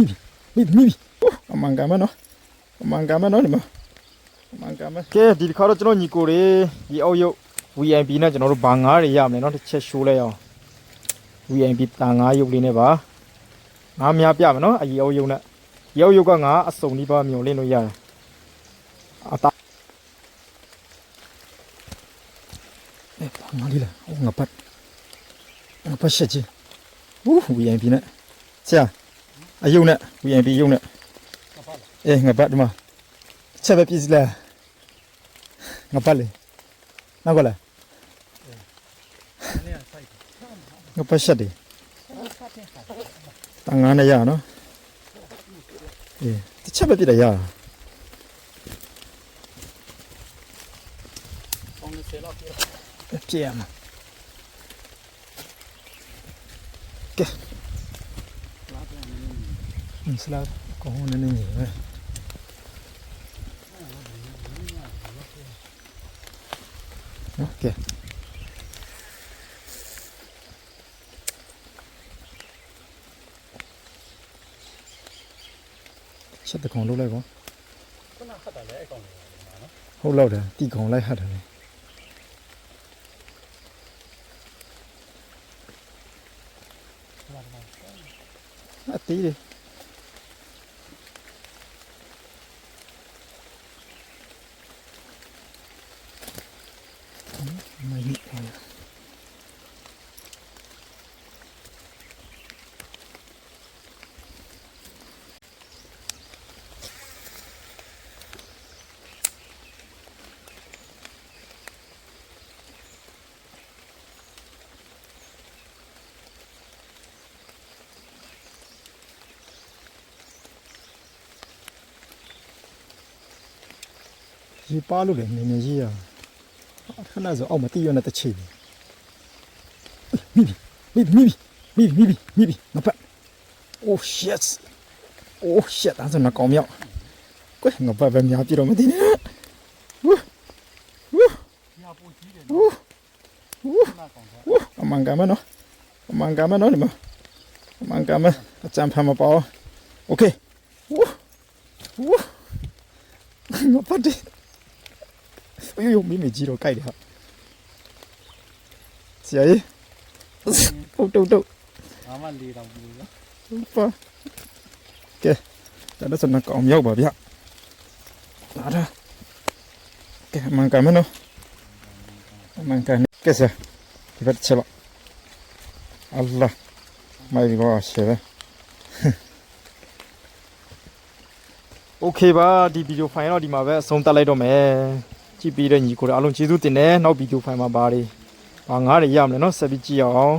မိပြီမိပြီအမှန်ကန်မနော်အမှန်ကန်မနော်ဒီမှာအမှန်ကန်မကဲဒီတစ်ခါတော့ကျွန်တော်ညီကိုတွေဒီအောက်ရုပ် VIP နဲ့ကျွန်တော်တို့ဘာငါးတွေရမယ်နော်တစ်ချက်ရှိုးလိုက်အောင် VIP တန်ငါးရုပ်လေးနဲ့ပါငါးများပြမယ်နော်အကြီးအောက်ရုပ်နဲ့ရုပ်ရုပ်ကငါအစုံဒီပါမြုံလင်းလို့ရတယ်အတာအေးဘာငါလေးလားဟိုငါပတ်ငါပတ်ရှက်ကြီးဟူး VIP နဲ့ဆရာ အယုံနဲ့ VIP ယုံနဲ့အေးငါပတ်ဒီမှာချက်ပဲပြည့်စလားငါပတ်လေနောက်ကလားငါပတ်ရှက်တယ်တန်ငါနဲ့ရနော်အေးတစ်ချက်ပဲပြည့်တယ်ရပေါင်း30လောက်ပြည့်ပြည့်ရမှာလားပြန်နေ အင်းစလာကောင်းနေနေနေပဲနော်ကဲချက်တကောင်လုံးလိုက်ကောခုနဖတ်တာလည်းအကောင်လေးပါနော်ဟုတ်တော့တယ်တီကောင်လိုက်ဟတ်တယ် လေအတီးလေမင်းရေ ခဏဆိုအောက်မှာတီးရတဲ့တစ်ချိန်မိမိမိမိမိမိမိမိမိငါပတ် Oh shit Oh shit ဒါဆိုငါကောင်းမြောက်ကိုယ်ငါပတ်ပဲများပြတော့မသိနဲ့ဝူးဝူးညာပိုကြီးတယ်နော်ဝူးဝူးအမန်ကမနော်အမန်ကမနော်ဒီမှာအမန်ကမအချမ်းဖမ်းမပေါ် Okay ဝူးဝူးငါပတ်တယ် အယိုမိမိကြီးတော့ကြိုက်တယ်ဟာဆရာကြီးတုတ်တုတ်တုတ် ဘာမှလေးတော့ဘူးနော် ပါကဲဒါတော့စနကောင်ရောက်ပါဗျလာတာကဲအမှန်ကမ်းမနော်အမှန်ကမ်းကဲဆရာဒီဘက်ချက်ပါအလ္လာမိုင်ဘောရှေပဲ โอเคပါဒီဗီဒီယိုဖိုင်တော့ဒီမှာပဲအဆုံးသတ်လိုက်တော့မယ် ကြည့်ပြီးတဲ့ညီကိုတွေအားလုံးကျေးဇူးတင်တယ်နောက်ဗီဒီယိုဖိုင်မှာပါတွေဘာငါးတွေရမလဲเนาะဆက်ပြီးကြည့်အောင်